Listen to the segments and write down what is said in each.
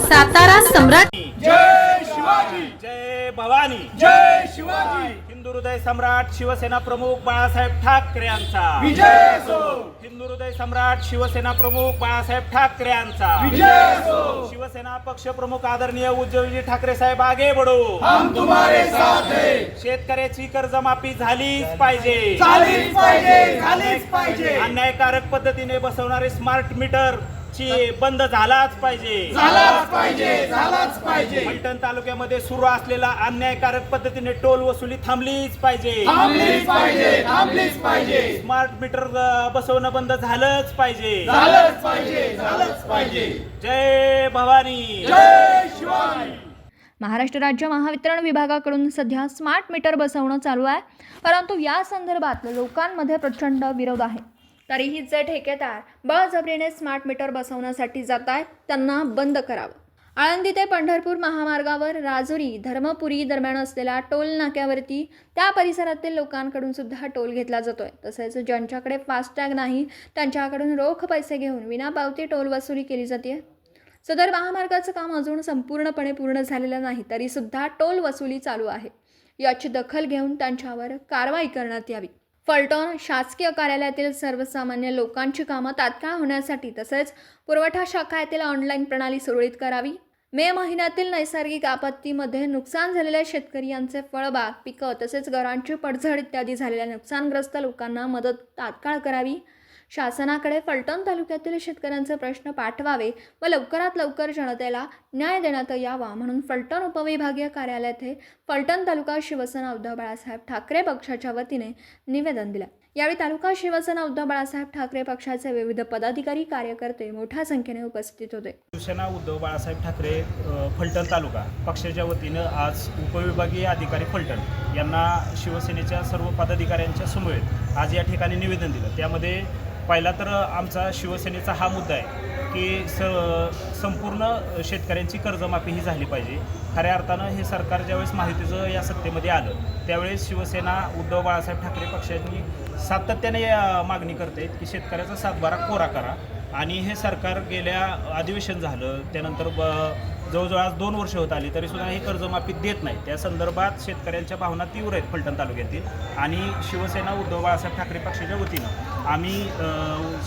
सातारा सम्राट जय शिवाजी. जय भवानी जय शिवाजी. हिंदू हृदय सम्राट शिवसेना प्रमुख बाळासाहेब ठाकरे यांचा. विजय असो हिंदू हृदय सम्राट शिवसेना प्रमुख बाळासाहेब ठाकरे यांचा विजय असो शिवसेना पक्ष प्रमुख आदरणीय उद्धवजी ठाकरे साहेब आगे बडो हम तुम्हारे साथ है शेतकऱ्याची कर्जमाफी झालीच पाहिजे. झालीच पाहिजे झालीच पाहिजे अन्यायकारक पद्धतीने बसवणारे स्मार्ट मीटर. ची बंद झालाच पाहिजे. झालाच पाहिजे झालाच पाहिजे. फलटण तालुक्यामध्ये सुरू असलेला अन्यायकारक पद्धतीने टोल वसुली थांबलीच पाहिजे. थांबलीच पाहिजे थांबलीच पाहिजे. स्मार्ट मीटर अ, बसवणं बंद झालंच पाहिजे. झालंच पाहिजे झालंच पाहिजे. जय भवानी. जय शिवाजी महाराष्ट्र राज्य महावितरण विभागाकडून सध्या स्मार्ट मीटर बसवणं चालू आहे. परंतु या संदर्भात लोकांमध्ये प्रचंड विरोध आहे. तरीही जे ठेकेदार बळजबरीने स्मार्ट मीटर बसवण्यासाठी जात आहेत त्यांना बंद करावं. आळंदी ते पंढरपूर महामार्गावर राजुरी धर्मपुरी दरम्यान असलेल्या टोल नाक्यावरती त्या परिसरातील लोकांकडून सुद्धा टोल घेतला जातोय. तसेच ज्यांच्याकडे फास्टॅग नाही त्यांच्याकडून रोख पैसे घेऊन विनापावती टोल वसुली केली जाते सदर महामार्गाचं काम अजून संपूर्णपणे पूर्ण झालेलं नाही तरीसुद्धा टोल वसुली चालू आहे. याची दखल घेऊन त्यांच्यावर कारवाई करण्यात यावी. फलटण शासकीय कार्यालयातील सर्वसामान्य लोकांची कामं तात्काळ होण्यासाठी तसेच पुरवठा शाखा येथील ऑनलाईन प्रणाली सुरळीत करावी. मे महिन्यातील नैसर्गिक आपत्तीमध्ये नुकसान झालेल्या शेतकरी यांचे फळबाग पिकं तसेच घरांची पडझड इत्यादी झालेल्या नुकसानग्रस्त लोकांना मदत तात्काळ करावी. शासनाकडे फलटण तालुक्यातील शेतकऱ्यांचे प्रश्न पाठवावे व लवकरात लवकर जनतेला न्याय देण्यात यावा म्हणून फलटण उपविभागीय कार्यालयात हे फलटण तालुका शिवसेना उद्धव बाळासाहेब ठाकरे पक्षाच्या वतीने निवेदन दिलं. यावेळी तालुका शिवसेना उद्धव बाळासाहेब ठाकरे पक्षाचे विविध पदाधिकारी कार्यकर्ते मोठ्या संख्येने उपस्थित होते. शिवसेना उद्धव बाळासाहेब ठाकरे फलटण तालुका पक्षाच्या वतीनं आज उपविभागीय अधिकारी फलटण यांना शिवसेनेच्या सर्व पदाधिकाऱ्यांच्या समवेत आज या ठिकाणी निवेदन दिलं. त्यामध्ये पहिला तर आमचा शिवसेनेचा हा मुद्दा आहे की स संपूर्ण शेतकऱ्यांची कर्जमाफी ही झाली पाहिजे. खऱ्या अर्थानं हे सरकार ज्यावेळेस माहितीचं या सत्तेमध्ये आलं त्यावेळेस शिवसेना उद्धव बाळासाहेब ठाकरे पक्षांनी सातत्याने मागणी करते की शेतकऱ्याचा सातबारा कोरा करा. आणि हे सरकार गेल्या अधिवेशन झालं त्यानंतर ब जवळजवळ आज दोन वर्ष होत आली तरीसुद्धा हे कर्जमाफी देत नाही. त्या संदर्भात शेतकऱ्यांच्या भावना तीव्र आहेत फलटण तालुक्यातील. आणि शिवसेना उद्धव बाळासाहेब ठाकरे पक्षाच्या वतीनं आम्ही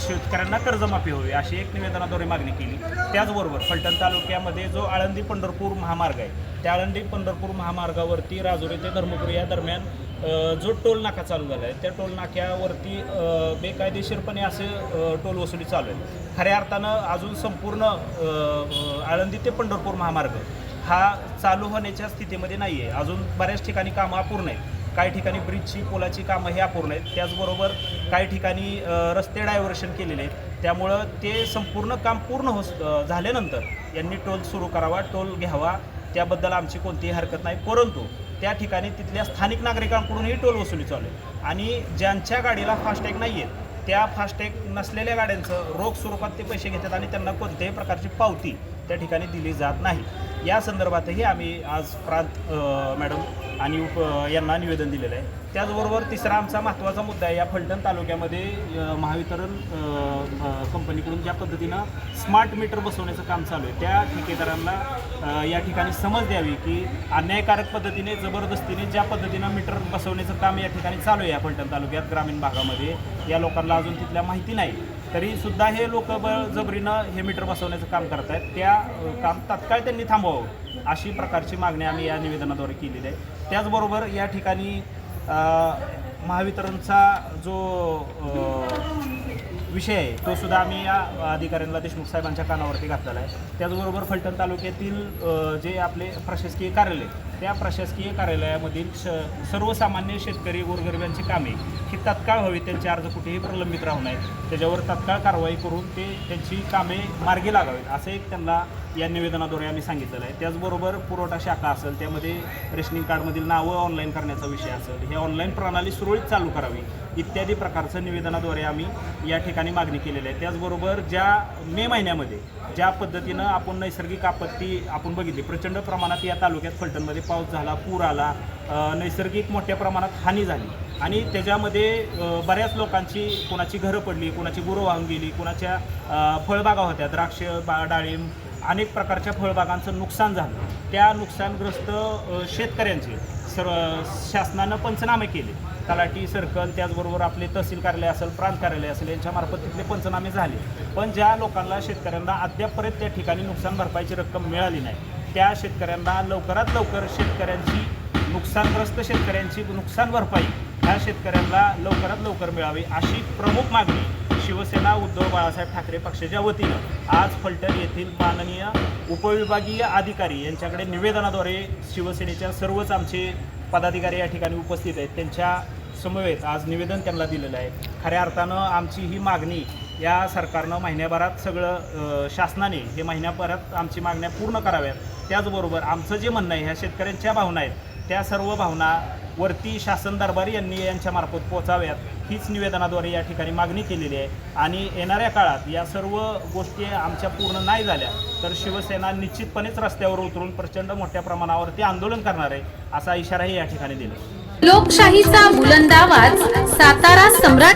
शेतकऱ्यांना कर्जमाफी व्हावी अशी एक निवेदनाद्वारे मागणी केली. त्याचबरोबर फलटण तालुक्यामध्ये जो आळंदी पंढरपूर महामार्ग आहे त्या आळंदी पंढरपूर महामार्गावरती राजुरी ते धर्मपुरी या दरम्यान जो टोल नाका चालू झाला आहे त्या टोल नाक्यावरती बेकायदेशीरपणे असे टोल वसुली चालू आहे खऱ्या अर्थानं अजून संपूर्ण आळंदी ते पंढरपूर महामार्ग हा चालू होण्याच्या स्थितीमध्ये नाही आहे अजून बऱ्याच ठिकाणी कामं अपूर्ण आहेत. काही ठिकाणी ब्रिजची पोलाची कामं हे अपूर्ण आहेत. त्याचबरोबर काही ठिकाणी रस्ते डायव्हर्शन केलेले आहेत. त्यामुळं ते संपूर्ण काम पूर्ण हो झाल्यानंतर यांनी टोल सुरू करावा टोल घ्यावा. त्याबद्दल आमची कोणतीही हरकत नाही. परंतु त्या ठिकाणी तिथल्या स्थानिक नागरिकांकडूनही टोल वसुली चालू आहे आणि ज्यांच्या गाडीला फास्टॅग नाही आहेत त्या फास्टॅग नसलेल्या गाड्यांचं रोख स्वरूपात ते पैसे घेतात आणि त्यांना कोणत्याही प्रकारची पावती त्या ठिकाणी दिली जात नाही. या संदर्भातही आम्ही आज प्रांत मॅडम आणि उप यांना निवेदन दिलेलं आहे. त्याचबरोबर तिसरा आमचा महत्त्वाचा मुद्दा आहे या फलटण तालुक्यामध्ये महावितरण कंपनीकडून ज्या पद्धतीनं स्मार्ट मीटर बसवण्याचं काम चालू आहे त्या ठेकेदारांना या ठिकाणी समज द्यावी की अन्यायकारक पद्धतीने जबरदस्तीने ज्या पद्धतीनं मीटर बसवण्याचं काम या ठिकाणी चालू आहे या फलटण तालुक्यात ग्रामीण भागामध्ये. या लोकांना अजून तिथल्या माहिती नाही. तरी सुद्धा हे लोक जबरीनं हे मीटर बसवण्याचं काम करत आहेत त्या काम तात्काळ त्यांनी थांबवावं. अशी प्रकारची मागणी आम्ही या निवेदनाद्वारे केलेली आहे. त्याचबरोबर या ठिकाणी महावितरणचा जो विषय आहे तो सुद्धा आम्ही या अधिकाऱ्यांना देशमुख साहेबांच्या कानावरती घातलेला आहे. त्याचबरोबर फलटण तालुक्यातील जे आपले प्रशासकीय कार्यालय त्या प्रशासकीय कार्यालयामधील श सर्वसामान्य शेतकरी गोरगरिबांची कामे ही तत्काळ व्हावी त्यांचे अर्ज कुठेही प्रलंबित राहू नयेत. त्याच्यावर तत्काळ कारवाई करून ते त्यांची कामे मार्गी लागावीत असं एक त्यांना या निवेदनाद्वारे आम्ही सांगितलेलं आहे. त्याचबरोबर पुरवठा शाखा असेल त्यामध्ये रेशनिंग कार्डमधील नावं ऑनलाईन करण्याचा विषय असेल हे ऑनलाईन प्रणाली सुरळीत चालू करावी इत्यादी प्रकारचं निवेदनाद्वारे आम्ही या ठिकाणी मागणी केलेली आहे. त्याचबरोबर ज्या मे महिन्यामध्ये ज्या पद्धतीनं आपण नैसर्गिक आपत्ती आपण बघितली प्रचंड प्रमाणात या तालुक्यात फलटणमध्ये पाऊस झाला पूर आला नैसर्गिक मोठ्या प्रमाणात हानी झाली. आणि त्याच्यामध्ये बऱ्याच लोकांची कोणाची घरं पडली कोणाची गुरं वाहून गेली कोणाच्या फळबागा होत्या द्राक्ष बा डाळिंब अनेक प्रकारच्या फळबागांचं नुकसान झालं. त्या नुकसानग्रस्त शेतकऱ्यांचे सर्व शासनानं पंचनामे केले. तलाठी सर्कल त्याचबरोबर आपले तहसील कार्यालय असेल प्रांत कार्यालय असेल यांच्यामार्फत तिथले पंचनामे झाले. पण ज्या लोकांना शेतकऱ्यांना अद्यापपर्यंत त्या ठिकाणी नुकसान भरपाईची रक्कम मिळाली नाही त्या शेतकऱ्यांना लवकरात लवकर शेतकऱ्यांची नुकसानग्रस्त शेतकऱ्यांची नुकसान भरपाई ह्या शेतकऱ्यांना लवकरात लवकर मिळावी अशी प्रमुख मागणी शिवसेना उद्धव बाळासाहेब ठाकरे पक्षाच्या वतीनं आज फलटण येथील माननीय उपविभागीय अधिकारी यांच्याकडे निवेदनाद्वारे शिवसेनेच्या सर्वच आमचे पदाधिकारी या ठिकाणी उपस्थित आहेत. त्यांच्या समवेत आज निवेदन त्यांना दिलेलं आहे. खऱ्या अर्थानं आमची ही मागणी या सरकारनं महिन्याभरात सगळं शासनाने हे महिन्याभरात आमची मागण्या पूर्ण कराव्यात. त्याचबरोबर आमचं जे म्हणणं आहे ह्या शेतकऱ्यांच्या भावना आहेत त्या सर्व भावना वरती शासन दरबारी यांनी यांच्यामार्फत पोचाव्यात हीच निवेदनाद्वारे या ठिकाणी मागणी केलेली आहे. आणि येणाऱ्या काळात या सर्व गोष्टी आमच्या पूर्ण नाही झाल्या तर शिवसेना निश्चितपणेच रस्त्यावर उतरून प्रचंड मोठ्या प्रमाणावरती आंदोलन करणार आहे असा इशाराही या ठिकाणी दिला. लोकशाहीचा बुलंद आवाज सातारा सम्राट